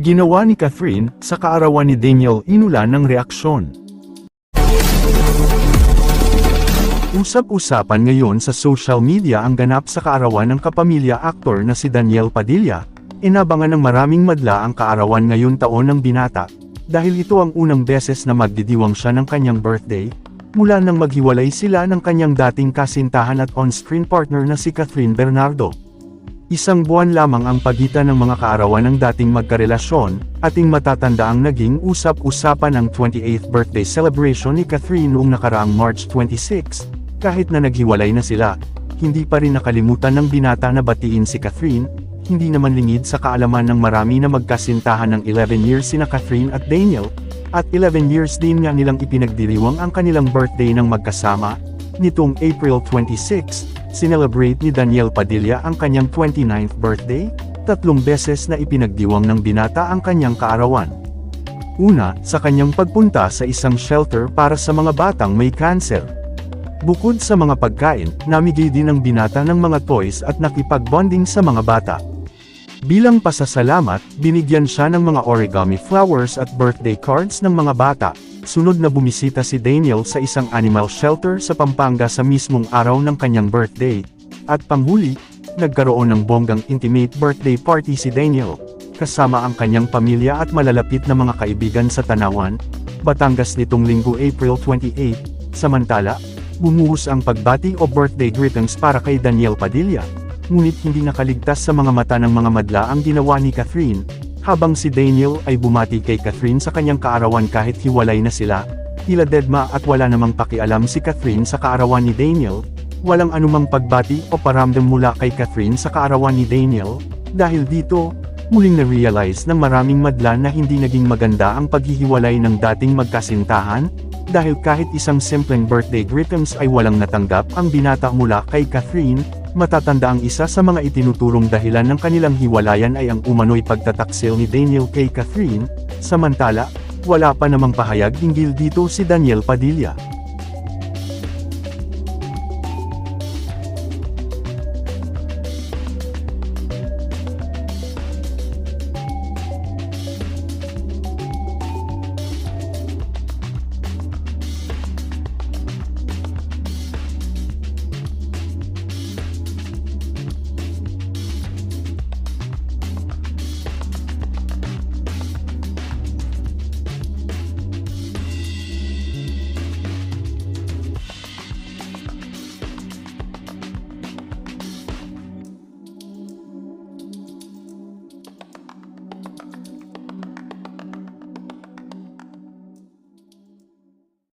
Ginawa ni Catherine, sa kaarawan ni Daniel inulan ng reaksyon. Usap-usapan ngayon sa social media ang ganap sa kaarawan ng kapamilya aktor na si Daniel Padilla. Inabangan ng maraming madla ang kaarawan ngayon taon ng binata, dahil ito ang unang beses na magdidiwang siya ng kanyang birthday, mula nang maghiwalay sila ng kanyang dating kasintahan at on-screen partner na si Catherine Bernardo. Isang buwan lamang ang pagitan ng mga kaarawan ng dating magkarelasyon, ating matatanda ang naging usap-usapan ang 28th birthday celebration ni Catherine noong nakaraang March 26, kahit na naghiwalay na sila, hindi pa rin nakalimutan ng binata na batiin si Catherine, hindi naman lingid sa kaalaman ng marami na magkasintahan ng 11 years sina Catherine at Daniel, at 11 years din nga nilang ipinagdiriwang ang kanilang birthday ng magkasama, nitong April 26, sinelebrate ni Daniel Padilla ang kanyang 29th birthday, tatlong beses na ipinagdiwang ng binata ang kanyang kaarawan. Una, sa kanyang pagpunta sa isang shelter para sa mga batang may cancer. Bukod sa mga pagkain, namigay din ang binata ng mga toys at nakipag-bonding sa mga bata. Bilang pasasalamat, binigyan siya ng mga origami flowers at birthday cards ng mga bata. Sunod na bumisita si Daniel sa isang animal shelter sa Pampanga sa mismong araw ng kanyang birthday. At panghuli, nagkaroon ng bonggang intimate birthday party si Daniel, kasama ang kanyang pamilya at malalapit na mga kaibigan sa Tanawan, Batangas nitong linggo April 28, samantala, bumuhos ang pagbati o birthday greetings para kay Daniel Padilla, ngunit hindi nakaligtas sa mga mata ng mga madla ang ginawa ni Catherine, habang si Daniel ay bumati kay Catherine sa kanyang kaarawan kahit hiwalay na sila, tila dedma at wala namang pakialam si Catherine sa kaarawan ni Daniel, walang anumang pagbati o paramdam mula kay Catherine sa kaarawan ni Daniel, dahil dito, muling na-realize ng maraming madla na hindi naging maganda ang paghihiwalay ng dating magkasintahan, dahil kahit isang simpleng birthday greetings ay walang natanggap ang binata mula kay Catherine, matatanda ang isa sa mga itinuturong dahilan ng kanilang hiwalayan ay ang umano'y pagtataksil ni Daniel kay Catherine, samantala, wala pa namang pahayag hinggil dito si Daniel Padilla.